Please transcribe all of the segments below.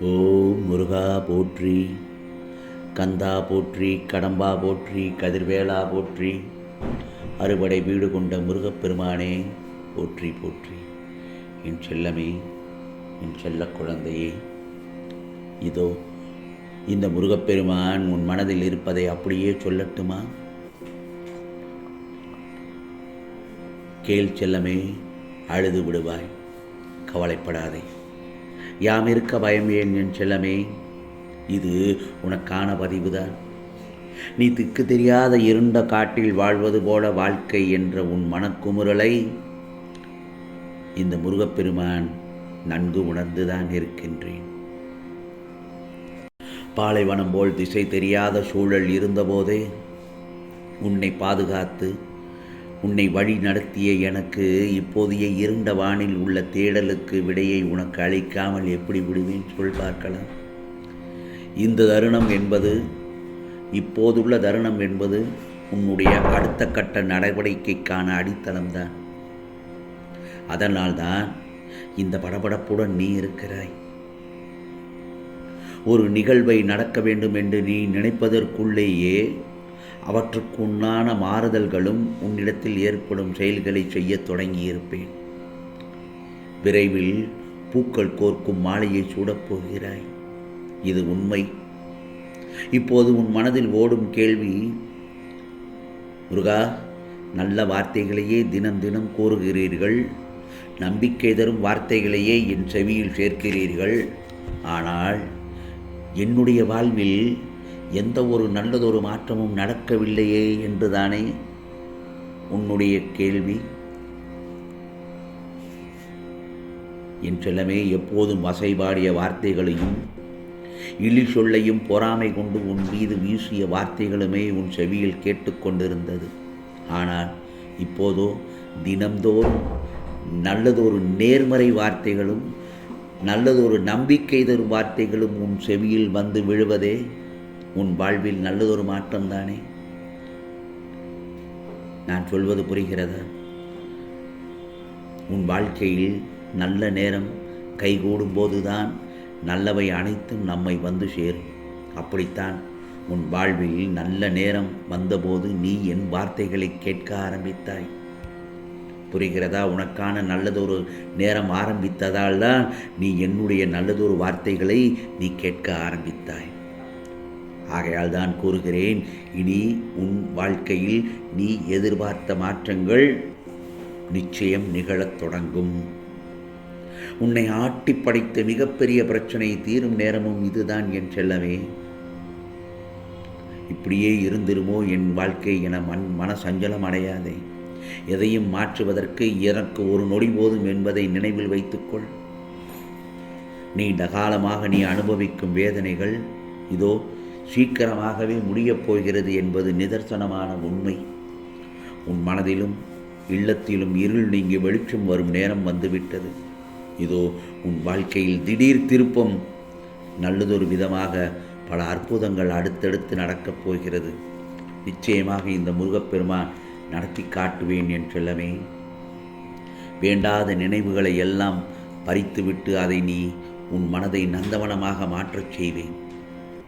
ஓம் முருகா போற்றி கந்தா போற்றி கடம்பா போற்றி கதிர்வேலா போற்றி அறுபடை வீடு கொண்ட முருகப்பெருமானே போற்றி போற்றி. என் செல்லமே என் செல்ல குழந்தையே இதோ இந்த முருகப்பெருமான் உன் மனதில் இருப்பதை அப்படியே சொல்லட்டுமா? கேள் செல்லமே அழுது விடுவாய் கவலைப்படாதே. யாம் இருக்க பயம் ஏன் என் செல்லமே? இது உனக்கான பதிவுதான். நீ திக்கு தெரியாத இருண்ட காட்டில் வாழ்வது போல வாழ்க்கை என்ற உன் மனக்குமுறலை இந்த முருகப்பெருமான் நன்கு உணர்ந்துதான் இருக்கின்றேன். பாலைவனம் போல் திசை தெரியாத சூழல் இருந்தபோதே உன்னை பாதுகாத்து உன்னை வழி நடத்திய எனக்கு இப்போதைய இருண்ட வானில் உள்ள தேடலுக்கு விடையை உனக்கு அளிக்காமல் எப்படி விடுவேன் சொல் பார்க்கலாம். இந்த தருணம் என்பது இப்போதுள்ள தருணம் என்பது உன்னுடைய அடுத்த கட்ட நடவடிக்கைக்கான அடித்தளம்தான். அதனால்தான் இந்த படபடப்புடன் நீ இருக்கிறாய். ஒரு நிகழ்வை நடக்க வேண்டும் என்று நீ நினைப்பதற்குள்ளேயே அவற்றுக்கு உண்டான மாறுதல்களும் உன்னிடத்தில் ஏற்படும் செயல்களை செய்யத் தொடங்கியிருப்பேன். விரைவில் பூக்கள் கோர்க்கும் மாலையை சூடப்போகிறாய். இது உண்மை. இப்போது உன் மனதில் ஓடும் கேள்வி முருகா நல்ல வார்த்தைகளையே தினம் தினம் கூறுகிறீர்கள். நம்பிக்கை தரும் வார்த்தைகளையே என் செவியில் சேர்க்கிறீர்கள். ஆனால் என்னுடைய வாழ்வில் எந்த ஒரு நல்லதொரு மாற்றமும் நடக்கவில்லையே என்றுதானே உன்னுடைய கேள்வி? என்றெல்லாமே எப்போதும் வசைபாடிய வார்த்தைகளையும் இழி சொல்லையும் பொறாமை கொண்டு உன் மீது வீசிய வார்த்தைகளுமே உன் செவியில் கேட்டுக்கொண்டிருந்தது ஆனால் இப்போதோ தினம்தோறும் நல்லதொரு நேர்மறை வார்த்தைகளும் நல்லதொரு நம்பிக்கை தரும் வார்த்தைகளும் உன் செவியில் வந்து விழுவதே உன் வாழ்வில் நல்லதொரு மாற்றம் தானே? நான் சொல்வது புரிகிறதா? உன் வாழ்க்கையில் நல்ல நேரம் கைகூடும் போதுதான் நல்லவை அனைத்தும் நம்மை வந்து சேரும். அப்படித்தான் உன் வாழ்வில் நல்ல நேரம் வந்தபோது நீ என் வார்த்தைகளை கேட்க ஆரம்பித்தாய். புரிகிறதா? உனக்கான நல்லதொரு நேரம் ஆரம்பித்ததால் தான் நீ என்னுடைய நல்லதொரு வார்த்தைகளை நீ கேட்க ஆரம்பித்தாய். ஆகையால் தான் கூறுகிறேன் இனி உன் வாழ்க்கையில் நீ எதிர்பார்த்த மாற்றங்கள் நிச்சயம் நிகழத் தொடங்கும். உன்னை ஆட்டி படைத்த மிகப்பெரிய பிரச்சனை தீரும் நேரமும் இதுதான் என் செல்லவே இப்படியே இருந்திருமோ என் வாழ்க்கை என மண் மன சஞ்சலம் அடையாதே. எதையும் மாற்றுவதற்கு எனக்கு ஒரு நொடி போதும் என்பதை நினைவில் வைத்துக்கொள். நீண்ட காலமாக நீ அனுபவிக்கும் வேதனைகள் இதோ சீக்கிரமாகவே முடியப் போகிறது என்பது நிதர்சனமான உண்மை. உன் மனதிலும் இல்லத்திலும் இருள் நீங்கி வெளிச்சம் வரும் நேரம் வந்துவிட்டது. இதோ உன் வாழ்க்கையில் திடீர் திருப்பம் நல்லதொரு விதமாக பல அற்புதங்கள் அடுத்தடுத்து நடக்கப் போகிறது. நிச்சயமாக இந்த முருகப்பெருமான் நடத்தி காட்டுவேன் என் செல்லமே. வேண்டாத நினைவுகளை எல்லாம் பறித்துவிட்டு அதை நீ உன் மனதை நந்தவனமாக மாற்றச் செய்வேன்.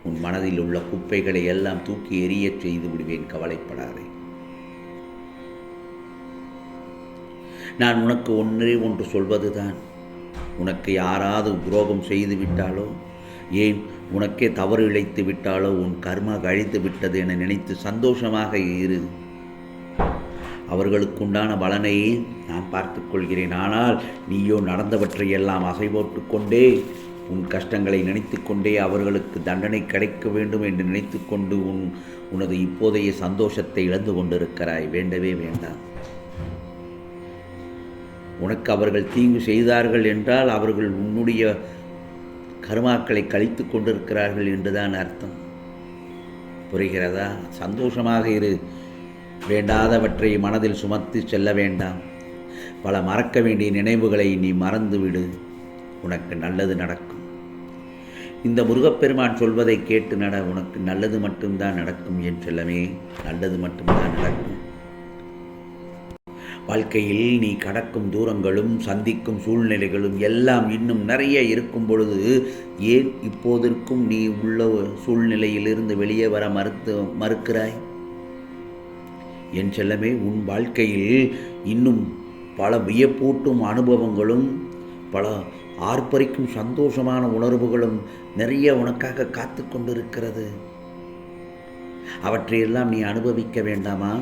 உன் மனதில் உள்ள குப்பைகளை எல்லாம் தூக்கி எரியச் செய்து விடுவேன் கவலைப்படாதே. நான் உனக்கு ஒன்றே ஒன்று சொல்வதுதான். உனக்கு யாராவது துரோகம் செய்து விட்டாலோ ஏன் உனக்கே தவறு இழைத்து விட்டாலோ உன் கர்மா கழித்து விட்டது என நினைத்து சந்தோஷமாக இரு. அவர்களுக்குண்டான பலனை நான் பார்த்துக்கொள்கிறேன் ஆனால் நீயோ நடந்தவற்றை எல்லாம் அசை போட்டு கொண்டே உன் கஷ்டங்களை நினைத்து கொண்டே அவர்களுக்கு தண்டனை கிடைக்க வேண்டும் என்று நினைத்து கொண்டு உன் உனது இப்போதைய சந்தோஷத்தை இழந்து கொண்டிருக்கிறாய். வேண்டவே வேண்டாம். உனக்கு அவர்கள் தீங்கு செய்தார்கள் என்றால் அவர்கள் உன்னுடைய கருமாக்களை கழித்து கொண்டிருக்கிறார்கள் என்றுதான் அர்த்தம். புரிகிறதா? சந்தோஷமாக இரு. வேண்டாதவற்றை மனதில் சுமத்து செல்ல வேண்டாம். பல மறக்க வேண்டிய நினைவுகளை நீ மறந்துவிடு. உனக்கு நல்லது நடக்கும். இந்த முருகப்பெருமான் சொல்வதை கேட்டு நட உனக்கு நல்லது மட்டும்தான் நடக்கும் என் செல்லமே நல்லது மட்டும்தான் நடக்கும். வாழ்க்கையில் நீ கடக்கும் தூரங்களும் சந்திக்கும் சூழ்நிலைகளும் எல்லாம் இன்னும் நிறைய இருக்கும் பொழுது ஏன் இப்போதிருக்கும் நீ உள்ள சூழ்நிலையிலிருந்து வெளியே வர மறுத்து மறுக்கிறாய்? என் செல்லமே உன் வாழ்க்கையில் இன்னும் பல வியப்பூட்டும் அனுபவங்களும் பல ஆர்ப்பரிக்கும் சந்தோஷமான உணர்வுகளும் நிறைய உனக்காக காத்து கொண்டிருக்கிறது. அவற்றையெல்லாம் நீ அனுபவிக்க வேண்டாமா?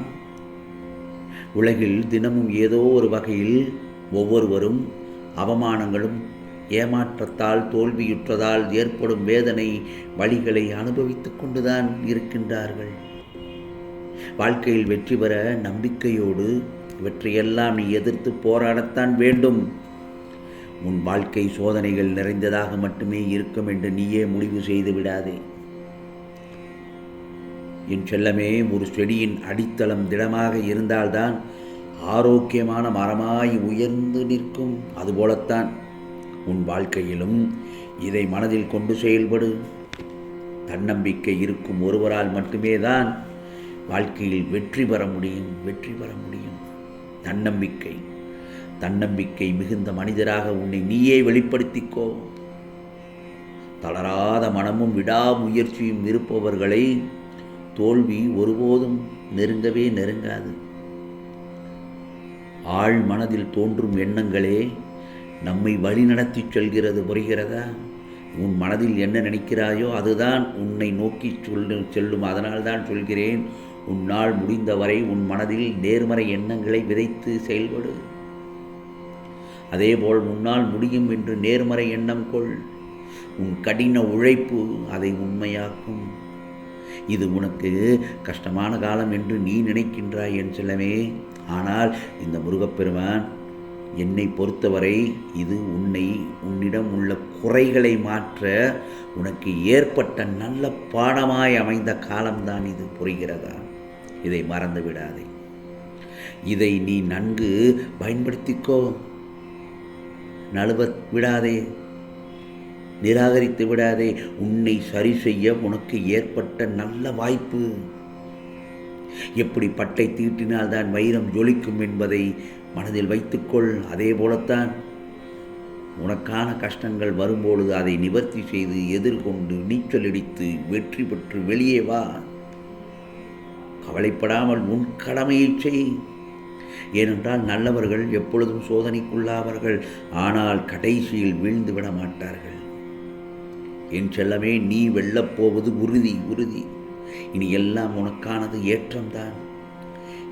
உலகில் தினமும் ஏதோ ஒரு வகையில் ஒவ்வொருவரும் அவமானங்களும் ஏமாற்றத்தால் தோல்வியுற்றதால் ஏற்படும் வேதனை வழிகளை அனுபவித்துக் கொண்டுதான் இருக்கின்றார்கள். வாழ்க்கையில் வெற்றி பெற நம்பிக்கையோடு இவற்றையெல்லாம் நீ எதிர்த்து போராடத்தான் வேண்டும். உன் வாழ்க்கை சோதனைகள் நிறைந்ததாக மட்டுமே இருக்கும் என்று நீயே முடிவு செய்து விடாதே. என் செல்லமே ஒரு செடியின் அடித்தளம் திடமாக இருந்தால்தான் ஆரோக்கியமான மரமாய் உயர்ந்து நிற்கும். அதுபோலத்தான் உன் வாழ்க்கையிலும் இதை மனதில் கொண்டு செயல்படு. தன்னம்பிக்கை இருக்கும் ஒருவரால் மட்டுமே தான் வாழ்க்கையில் வெற்றி பெற முடியும் வெற்றி பெற முடியும். தன்னம்பிக்கை. தன்னம்பிக்கை மிகுந்த மனிதராக உன்னை நீயே வெளிப்படுத்திக்கோ. தளராத மனமும் விடாமுயற்சியும் இருப்பவர்களை தோல்வி ஒருபோதும் நெருங்கவே நெருங்காது. ஆழ் மனதில் தோன்றும் எண்ணங்களே நம்மை வழிநடத்தி செல்கிறது புரிகிறதா? உன் மனதில் என்ன நினைக்கிறாயோ அதுதான் உன்னை நோக்கி சொல்லு செல்லும். அதனால்தான் சொல்கிறேன் உன்னால் முடிந்தவரை உன் மனதில் நேர்மறை எண்ணங்களை விதைத்து செயல்படு. அதேபோல் முன்னால் முடியும் என்று நேர்மறை எண்ணம் கொள். உன் கடின உழைப்பு அதை உண்மையாக்கும். இது உனக்கு கஷ்டமான காலம் என்று நீ நினைக்கின்றாய் என் செல்லமே. ஆனால் இந்த முருகப்பெருமான் என்னை பொறுத்தவரை இது உன்னை உன்னிடம் உள்ள குறைகளை மாற்ற உனக்கு ஏற்பட்ட நல்ல பாடமாய் அமைந்த காலம்தான் இது புரிகிறதா? இதை மறந்து விடாதே இதை நீ நன்கு பயன்படுத்திக்கோ. நழுவ விடாதே. நிராகரித்து விடாதே. உன்னை சரி செய்ய உனக்கு ஏற்பட்ட நல்ல வாய்ப்பு. எப்படி பட்டை தீட்டினால்தான் வைரம் ஜொலிக்கும் என்பதை மனதில் வைத்துக்கொள். அதே போலத்தான் உனக்கான கஷ்டங்கள் வரும்பொழுது அதை நிவர்த்தி செய்து எதிர்கொண்டு நீச்சல் அடித்து வெற்றி பெற்று வெளியே வா. கவலைப்படாமல் உன் கடமையை செய். ஏனென்றால் நல்லவர்கள் எப்பொழுதும் சோதனைக்குள்ளாவார்கள் ஆனால் கடைசியில் வீழ்ந்து விட மாட்டார்கள். என் செல்லமே நீ வெல்லப்போவது உறுதி உறுதி. இனி எல்லாம் உனக்கானது ஏற்றம்தான்.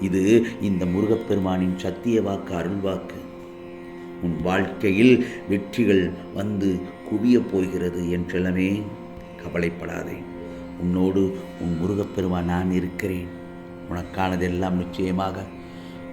இது இந்த முருகப்பெருமானின் சத்திய வாக்கு அருள்வாக்கு உன் வாழ்க்கையில் வெற்றிகள் வந்து குவியப் போகிறது என் செல்லமே. கவலைப்படாதே. உன்னோடு உன் முருகப்பெருமான் நான் இருக்கிறேன். உனக்கானதெல்லாம் நிச்சயமாக